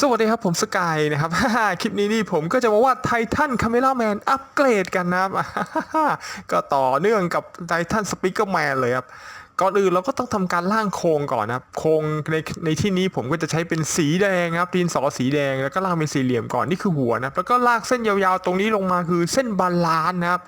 สวัสดีครับผมสกายนะครับ คลิปนี้นี่ผมก็จะมาว่าไททันคาเมล่าแมนอัปเกรดกันนะครับ ก็ต่อเนื่องกับไททันสปิเกอร์แมนเลยครับ ก่อนอื่นเราก็ต้องทำการล่างโครงก่อนนะครับ โครงในในที่นี้ผมก็จะใช้เป็นสีแดงครับดินสอสีแดงแล้วก็ล่างเป็นสี่เหลี่ยมก่อนนี่คือหัวนะแล้วก็ลากเส้นยาวๆตรงนี้ลงมาคือเส้นบาลานนะครับ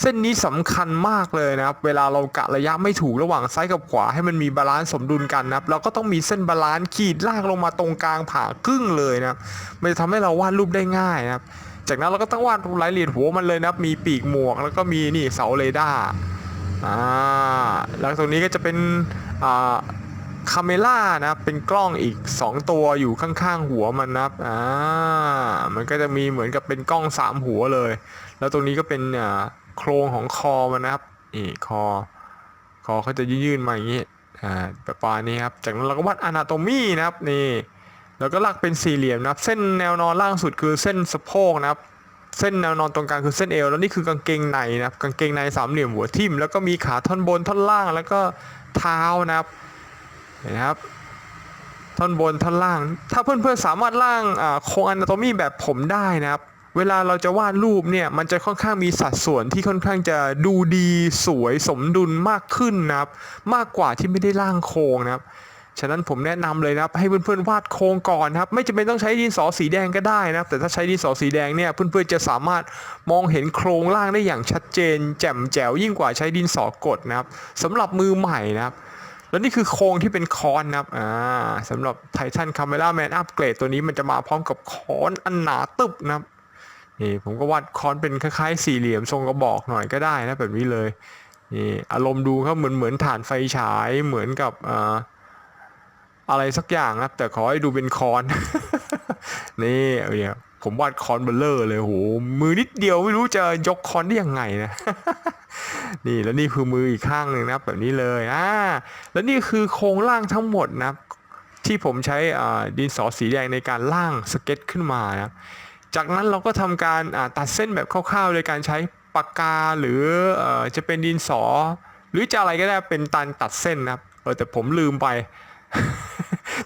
เส้นนี้สำคัญมากเลยนะครับ เวลาเรากะระยะไม่ถูกระหว่างซ้ายกับขวาให้มันมีบาลานซ์สมดุลกันนะครับเราก็ต้องมีเส้นบาลานซ์ขีดลากลงมาตรงกลางผ่าครึ่งเลยนะครับมันจะทำให้เราวาดรูปได้ง่ายนะครับ จากนั้นเราก็ต้องวาดรายละเอียดหัวมันเลยนะครับ มีปีกหมวก แล้วก็มีนี่เสาเรดาร์อ่าแล้วตรงนี้ก็จะเป็นอ่าคาเมล่านะครับเป็นกล้องอีก 2 ตัวอยู่ข้างๆหัวมันนะครับอ่ามันก็จะมีเหมือนกับเป็นกล้อง 3 หัวเลย แล้วตรงนี้ก็เป็นอ่า โครงของคอมันนะครับนี่คอ คอเขาจะยื่นมาอย่างนี้อ่าประมาณนี้ครับ จากนั้นเราก็วาดอนาโตมีนะครับนี่แล้วก็ลากเป็นสี่เหลี่ยมนะครับ เส้นแนวนอนล่างสุดคือเส้นสะโพกนะครับ เส้นแนวนอนตรงกลางคือเส้นเอวแล้วนี่คือกางเกงในนะครับ กางเกงในสามเหลี่ยมหัวทิ่มแล้วก็มีขาท่อนบนท่อนล่างแล้วก็เท้านะครับเห็นครับท่อนบนท่อนล่าง ถ้าเพื่อนๆสามารถร่างโครงอนาโตมีแบบผมได้นะครับ เวลาเราจะวาดรูปเนี่ยมันจะค่อนข้างมีสัดส่วนที่ค่อนข้างจะดูดีสวยสมดุลมากขึ้นนะครับ มากกว่าที่ไม่ได้ร่างโครงนะครับฉะนั้นผมแนะนำเลยนะครับให้เพื่อนๆวาดโครงก่อนนะครับไม่จำเป็นต้องใช้ดินสอสีแดงก็ได้นะครับแต่ถ้าใช้ดินสอสีแดงเนี่ยเพื่อนๆจะสามารถมองเห็นโครงล่างได้อย่างชัดเจน แจ่มแจ๋วยิ่งกว่าใช้ดินสอกดนะครับสำหรับมือใหม่นะครับแล้วนี่คือโครงที่เป็นคอนนะครับอ่าสำหรับไททันคาเมล่าแมนอัปเกรดตัวนี้มันจะมาพร้อมกับคอนอันหนาตึบนะครับ นี่ผมก็วาดคอนเป็นคล้ายๆสี่เหลี่ยมทรงกระบอกหน่อยก็ได้นะแบบนี้เลยนี่อารมณ์ดูเขาเหมือนเหมือนฐานไฟฉายเหมือนกับอ่าอะไรสักอย่างนะครับ แต่ขอให้ดูเป็นคอน นี่เอาเนี่ยผมวาดคอนเบลเลอร์เลยโหมือนิดเดียวไม่รู้จะยกคอนได้ยังไงนะ นี่แล้วนี่คือมืออีกข้างหนึ่งนะแบบนี้เลยอ่าแล้วนี่คือโครงร่างทั้งหมดนะที่ผมใช้อ่าดินสอสีแดงในการร่างสเก็ตขึ้นมานะ จากนั้นเราก็ทำการตัดเส้นแบบคร่าวๆ โดยการใช้ปากกาหรืออจะเป็นดินสอ หรือจะอะไรก็ได้เป็นตันตัดเส้นนะครับเออแต่ผมลืมไป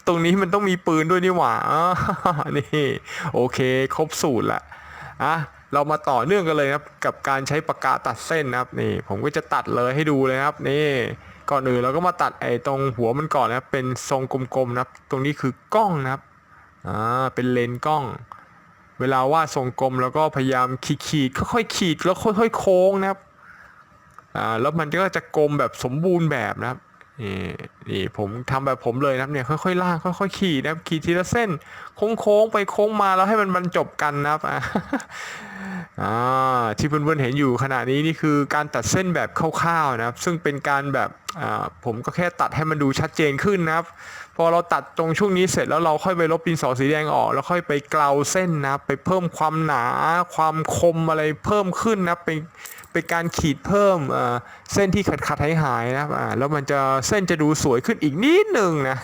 ตรงนี้มันต้องมีปืนด้วยนี่หว่าอ้าวนี่โอเค ครบสูตรละอะเรามาต่อเนื่องกันเลยครับกับการใช้ปากกาตัดเส้นนะครับนี่ผมก็จะตัดเลยให้ดูเลยครับนี่ก่อนอื่นเราก็มาตัดไอ้ตรงหัวมันก่อนนะครับเป็นทรงกลมๆนะครับ ตรงนี้คือกล้องนะครับอ่าเป็นเลนกล้อง เวลาวาดทรงกลมแล้วก็พยายามขีดขีดๆค่อยๆขีดแล้วค่อยๆโค้งนะครับอ่าแล้วมันก็จะกลมแบบสมบูรณ์แบบนะครับนี่นี่ผมทำแบบผมเลยนะครับเนี่ยค่อยๆล่างค่อยๆขีดนะครับขีดทีละเส้น โค้งๆไปโค้งมาแล้วให้มันบรรจบกันนะครับอ่าที่เพื่อนๆเห็นอยู่ขณะนี้นี่คือการตัดเส้นแบบคร่าวๆนะครับ ซึ่งเป็นการแบบอ่าผมก็แค่ตัดให้มันดูชัดเจนขึ้นนะครับ พอเราตัดตรงช่วงนี้เสร็จแล้วเราค่อยไปลบดินสอสีแดงออก แล้วค่อยไปเกลาเส้นนะไปเพิ่มความหนาความคมอะไรเพิ่มขึ้นนะครับไปเป็นการขีดเพิ่มเส้นที่ขัดขัดหายหายนะแล้วมันจะเส้นจะดูสวยขึ้นอีกนิดหนึ่งนะ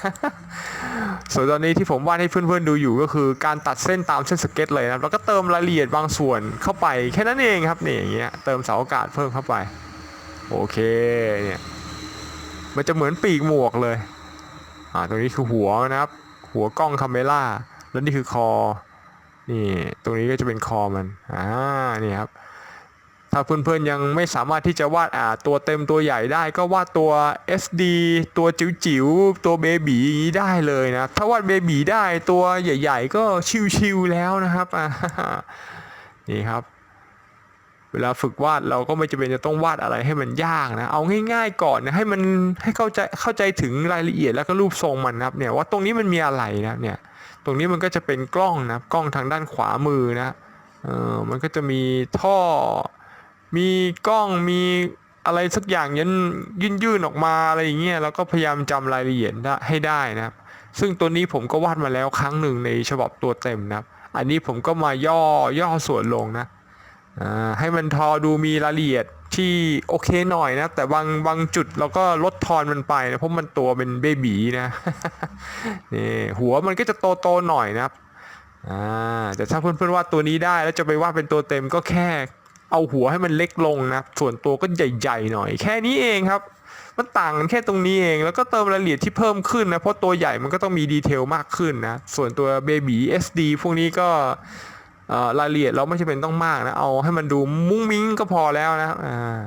ส่วนตอนนี้ที่ผมวาดให้เพื่อนๆดูอยูู่่ก็คือการตัดเส้นตามเส้นสเก็ตเลยนะครับแล้วก็เติมรายละเอียดบางส่วนเข้าไปแค่นั้นเองครับนี่อย่างเงี้ยเติมเสาอากาศเพิ่มเข้าไปโอเคเนี่ยมันจะเหมือนปีกหมวกเลยอ่าตรงนี้คือหัวนะครับ หัวกล้องคาเมล่าแล้วนี่คือคอนี่ตรงนี้ก็จะเป็นคอมันอ่านี่ครับ ถ้าเพื่อนๆยังไม่สามารถที่จะวาดอ่าตัวเต็มตัวใหญ่ได้ก็วาดตัว SD ตัวจิ๋วๆตัวเบบี้ได้เลยนะถ้าวาดเบบีได้ตัวใหญ่ ๆ ก็ชิวๆแล้วนะครับนี่ครับ เวลาฝึกวาดเราก็ไม่จำเป็นจะต้องวาดอะไรให้มันยากนะ เอาง่ายๆก่อนนะให้มันให้เข้าใจเข้าใจถึงรายละเอียดแล้วก็รูปทรงมันนะครับเนี่ยว่าตรงนี้มันมีอะไรนะเนี่ยตรงนี้มันก็จะเป็นกล้องนะกล้องทางด้านขวามือนะเออมันก็จะมีท่อ มีกล้องมีอะไรสักอย่างยันยื่นยื่นออกมาอะไรอย่างเงี้ยแล้วก็พยายามจำรายละเอียดให้ได้นะครับ ซึ่งตัวนี้ผมก็วาดมาแล้วครั้งหนึ่งในฉบับตัวเต็มนะครับ อันนี้ผมก็มาย่อย่อส่วนลงนะให้มันทอดูมีรายละเอียดที่โอเคหน่อยนะ แต่บางบางจุดเราก็ลดทอนมันไปนะเพราะมันตัวเป็นเบบีนะนี่หัวมันก็จะโตโตหน่อยนะครับแต่ถ้าเพื่อนๆวาดตัวนี้ได้แล้วจะไปวาดเป็นตัวเต็มก็แค่ เอาหัวให้มันเล็กลงนะ ส่วนตัวก็ใหญ่ๆหน่อย แค่นี้เองครับ มันต่างกันแค่ตรงนี้เอง แล้วก็เติมรายละเอียดที่เพิ่มขึ้นนะ เพราะตัวใหญ่มันก็ต้องมีดีเทลมากขึ้นนะ ส่วนตัวเบบี SD พวกนี้ก็รายละเอียดเราไม่จำเป็นต้องมากนะ เอาให้มันดูมุ้งมิ้งก็พอแล้วนะอ่า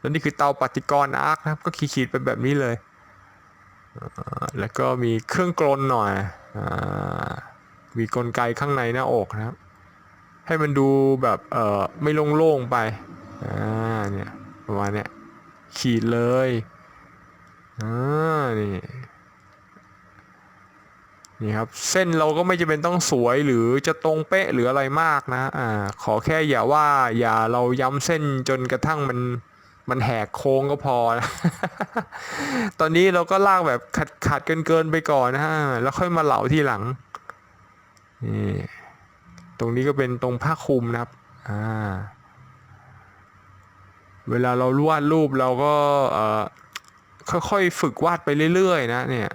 แล้วนี่คือเตาปฏิกรณ์อาร์คนะครับ ก็ขีดๆไปแบบนี้เลย แล้วก็มีเครื่องกลนหน่อยอมีกลไกข้างในหน้าอกนะครับ ให้มันดูแบบเออไม่โล่งๆไปอ่าเนี่ยประมาณเนี้ยขีดเลยอ่านี่นี่ครับเส้นเราก็ไม่จำเป็นต้องสวยหรือจะตรงเป๊ะหรืออะไรมากนะอ่าขอแค่อย่าว่าอย่าเราย้ำเส้นจนกระทั่งมันมันแหกโค้งก็พอนะตอนนี้เราก็ลากแบบขัดขัดเกินเกินไปก่อนนะฮะแล้วค่อยมาเหลาที่หลังนี่ ตรงนี้ก็เป็นตรงผ้าคลุมนะครับอ่าเวลาเราวาดรูปเราก็เอ่อค่อยๆฝึกวาดไปเรื่อยๆ นะเนี่ย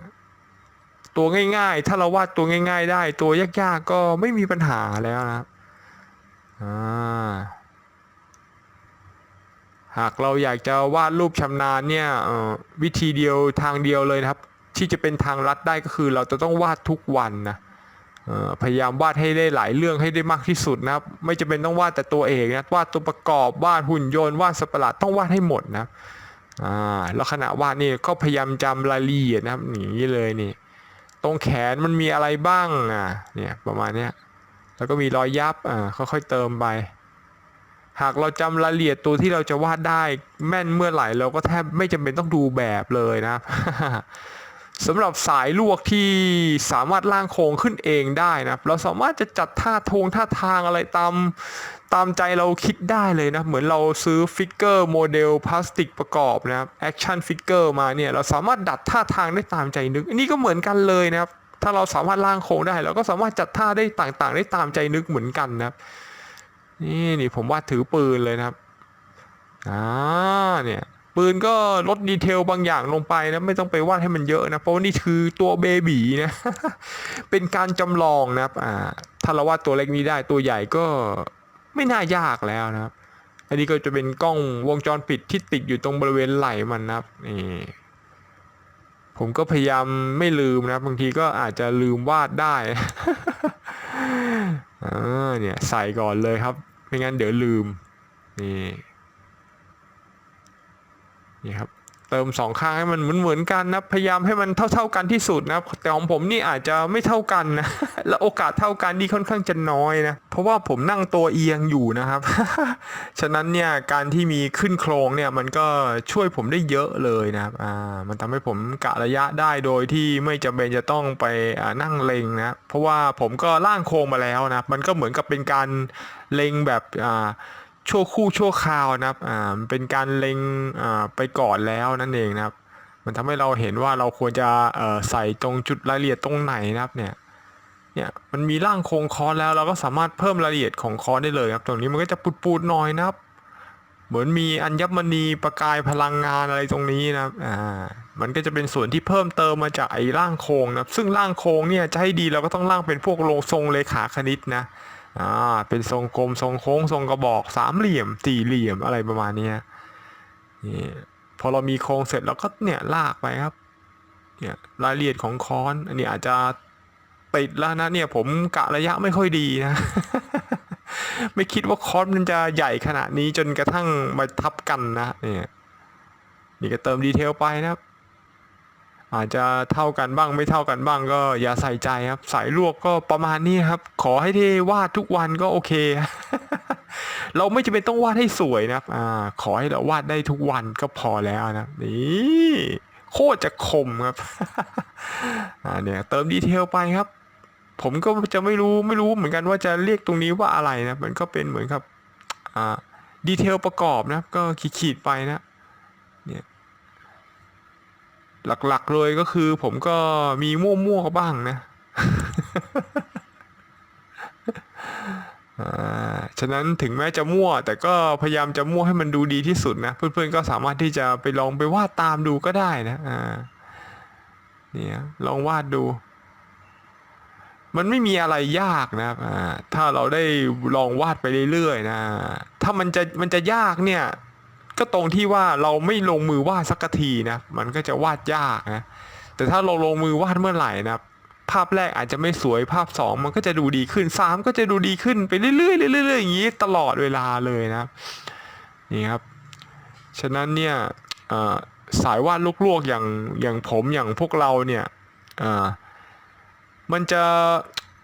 ตัวง่ายๆ ถ้าเราวาดตัวง่าย ๆ ได้ ตัวยากๆ ก็ไม่มีปัญหาแล้วนะครับอ่าหากเราอยากจะวาดรูปชำนาญเนี่ยวิธีเดียวทางเดียวเลยนะครับ ที่จะเป็นทางลัดได้ก็คือเราจะต้องวาดทุกวันนะ พยายามวาดให้ได้หลายเรื่องให้ได้มากที่สุดนะครับ ไม่จำเป็นต้องวาดแต่ตัวเอกนะวาดตัวประกอบวาดหุ่นยนต์วาดสัตว์ประหลาดต้องวาดให้หมดนะแล้วขณะวาดนี่ก็พยายามจำรายละเอียดนะครับอย่างนี้เลยนี่ ตรงแขนมันมีอะไรบ้างอะเนี่ยประมาณเนี้ยแล้วก็มีรอยยับอ่าค่อยๆเติมไป หากเราจำรายละเอียดตัวที่เราจะวาดได้แม่นเมื่อไหร่เราก็แทบไม่จำเป็นต้องดูแบบเลยนะครับ สำหรับสายลวกที่สามารถล่างโครงขึ้นเองได้นะครับ เราสามารถจะจัดท่าทงท่าทางอะไรตามตามใจเราคิดได้เลยนะ เหมือนเราซื้อฟิกเกอร์โมเดลพลาสติกประกอบนะครับแอคชั่นฟิกเกอร์มาเนี่ย เราสามารถดัดท่าทางได้ตามใจนึก อันนี้ก็เหมือนกันเลยนะครับ ถ้าเราสามารถล่างโครงได้ เราก็สามารถจัดท่าได้ต่างๆ ได้ตามใจนึกเหมือนกันนะครับ นี่นี่ผมวาดถือปืนเลยนะครับอ่าเนี่ย ปืนก็ลดดีเทลบางอย่างลงไปนะไม่ต้องไปวาดให้มันเยอะนะ เพราะว่านี่คือตัวเบบีนะ เป็นการจำลองนะครับอ่าถ้าเราวาดตัวเล็กนี้ได้ตัวใหญ่ก็ไม่น่ายากแล้วนะครับ อันนี้ก็จะเป็นกล้องวงจรปิดที่ติดอยู่ตรงบริเวณไหล่มันนะครับนี่ผมก็พยายามไม่ลืมนะบางทีก็อาจจะลืมวาดได้อ่าเนี่ยใส่ก่อนเลยครับ ไม่งั้นเดี๋ยวลืมนี่ นี่ครับเติมสองข้างให้มันเหมือนเหมือนๆกันนะพยายามให้มันเท่า ๆกันที่สุดนะแต่ของผมนี่อาจจะไม่เท่ากันนะและโอกาสเท่ากันนี่ค่อนข้างจะน้อยนะเพราะว่าผมนั่งตัวเอียงอยู่นะครับ ฉะนั้นเนี่ยการที่มีขึ้นโครงเนี่ยมันก็ช่วยผมได้เยอะเลยนะครับอ่ามันทำให้ผมกะระยะได้โดยที่ไม่จำเป็นจะต้องไปนั่งเล็งนะเพราะว่าผมก็ล่างโครงมาแล้วนะมันก็เหมือนกับเป็นการเล็งแบบอ่า ชั่วคู่ชั่วคราวนะครับอ่ามันเป็นการเล็งอ่าไปก่อนแล้วนั่นเองนะครับ มันทำให้เราเห็นว่าเราควรจะเอ่อใส่ตรงจุดรายละเอียดตรงไหนนะครับเนี่ยเนี่ยมันมีร่างโครงคอนแล้วเราก็สามารถเพิ่มรายละเอียดของคอนได้เลยครับ ตรงนี้มันก็จะปูดๆหน่อยนะครับ เหมือนมีอัญมณีประกายพลังงานอะไรตรงนี้นะครับอ่ามันก็จะเป็นส่วนที่เพิ่มเติมมาจากไอ้ร่างโครงนะครับซึ่งร่างโครงเนี่ยจะให้ดีเราก็ต้องร่างเป็นพวกโลทรงเลขาคณิตนะ อ่าเป็นทรงกลมทรงโค้งทรงกระบอกสามเหลี่ยมสี่เหลี่ยมอะไรประมาณเนี้ยนี่พอเรามีโครงเสร็จเราก็เนี่ยลากไปครับเนี่ยรายละเอียดของค้อนอันนี้อาจจะติดแล้วนะเนี่ยผมกะระยะไม่ค่อยดีนะ ไม่คิดว่าค้อนมันจะใหญ่ขนาดนี้จนกระทั่งมาทับกันนะเนี่ยนี่ก็เติมดีเทลไปนะครับ อาจจะเท่ากันบ้างไม่เท่ากันบ้างก็อย่าใส่ใจครับ สายลวกก็ประมาณนี้ครับ ขอให้ได้วาดทุกวันก็โอเค เราไม่จำเป็นต้องวาดให้สวยนะครับอ่าขอให้เราวาดได้ทุกวันก็พอแล้วนะนี่โคตรจะคมครับอ่าเนี่ยเติมดีเทลไปครับ ผมก็จะไม่รู้ไม่รู้เหมือนกันว่าจะเรียกตรงนี้ว่าอะไรนะมันก็เป็นเหมือนกับอ่าดีเทลประกอบนะครับก็ขีดๆไปนะ เนี่ย หลักๆเลยก็คือ ผมก็มีมั่วๆบ้างนะฉะนั้นถึงแม้จะมั่ว แต่ก็พยายามจะมั่วให้มันดูดีที่สุดนะ เพื่อนๆก็สามารถที่จะไปลองไปวาดตามดูก็ได้นะเนี่ยลองวาดดู มันไม่มีอะไรยากนะถ้าเราได้ลองวาดไปเรื่อยๆนะ ถ้ามันจะมันจะยากเนี่ย ก็ตรงที่ว่าเราไม่ลงมือวาดสักทีนะมันก็จะวาดยากนะแต่ถ้าเราลงมือวาดเมื่อไหร่นะภาพแรกอาจจะไม่สวยภาพสองมันก็จะดูดีขึ้นสามก็จะดูดีขึ้นไปเรื่อยๆเรื่อยๆอย่างนี้ตลอดเวลาเลยนะนี่ครับ ฉะนั้นเนี่ยสายวาดลวกๆอย่างอย่างผมอย่างพวกเราเนี่ยมันจะ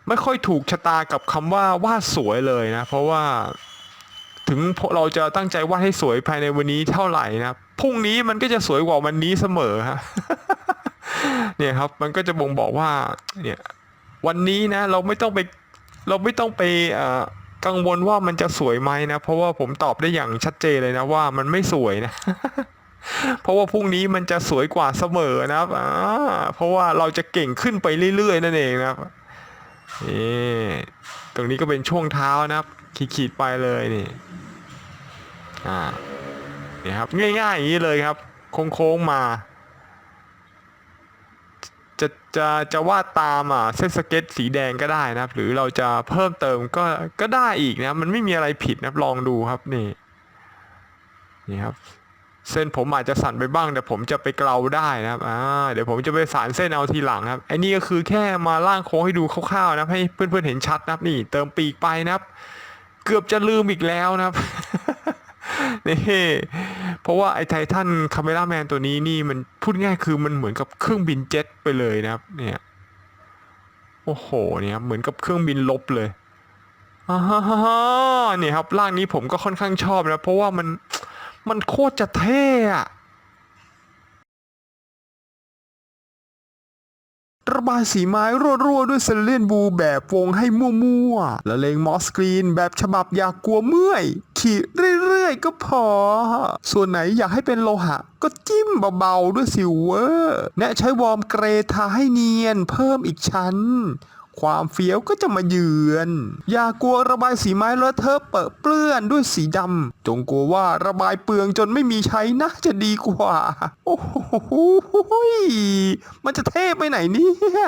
ไม่ค่อยถูกชะตากับคำว่าวาดสวยเลยนะ เพราะว่า ถึงเราจะตั้งใจวาดให้สวยภายในวันนี้เท่าไหร่นะพรุ่งนี้มันก็จะสวยกว่าวันนี้เสมอฮะเนี่ยครับมันก็จะบ่งบอกว่าเนี่ยวันนี้นะเราไม่ต้องไปเราไม่ต้องไปอ่อกังวลว่ามันจะสวยไหมนะ เพราะว่าผมตอบได้อย่างชัดเจนเลยนะว่ามันไม่สวยนะ เพราะว่าพรุ่งนี้มันจะสวยกว่าเสมอนะครับเพราะว่าเราจะเก่งขึ้นไปเรื่อยๆนั่นเองนะครับนี่ตรงนี้ก็เป็นช่วงเท้านะครับขีดๆไปเลยนี่ อ่านี่ครับง่ายๆอย่างนี้เลยครับ โค้งๆมา จะจะจะวาดตามอะเส้นสเก็ตสีแดงก็ได้นะครับ หรือเราจะเพิ่มเติมก็ก็ได้อีกนะมันไม่มีอะไรผิดนะครับลองดูครับนี่นี่ครับ เส้นผมอาจจะสั่นไปบ้าง แต่ผมจะไปเกลาได้นะครับอ่าเดี๋ยวผมจะไปสานเส้นเอาทีหลังครับไอ้นี่ก็คือแค่มาล่างโค้งให้ดูคร่าวๆนะให้เพื่อนๆเห็นชัดนะครับนี่ เติมปีกไปนะครับ เกือบจะลืมอีกแล้วนะครับ นี่เพราะว่าไอ้ไททันคาเมราแมนตัวนี้นี่มันพูดง่ายคือมันเหมือนกับเครื่องบินเจ็ตไปเลยนะครับ เนี่ยโอ้โหเนี่ยเหมือนกับเครื่องบินลบเลยอ่าฮเนี่ยครับร่างนี้ผมก็ค่อนข้างชอบนะ เพราะว่ามันมันโคตรจะเท่อะระบายสีไม้รั่วๆ ด้วยเซเลนบูแบบวงให้มั่วๆ และเลงมอสกรีนแบบฉบับอยากกลัวเมื่อย ขีดเรื่อยๆ ก็พอ ส่วนไหนอยากให้เป็นโลหะ ก็จิ้มเบาๆด้วยซิลเวอร์แนะใช้วอร์มเกรทาให้เนียนเพิ่มอีกชั้น ความเฟี้ยวก็จะมาเยือน อย่ากลัวระบายสีไม้เลอะเทอะเปอะเปื้อนด้วยสีดำจงกลัวว่าระบายเปลืองจนไม่มีใช้นะจะดีกว่า โอ้โหมันจะเท่ไปไหนเนี่ย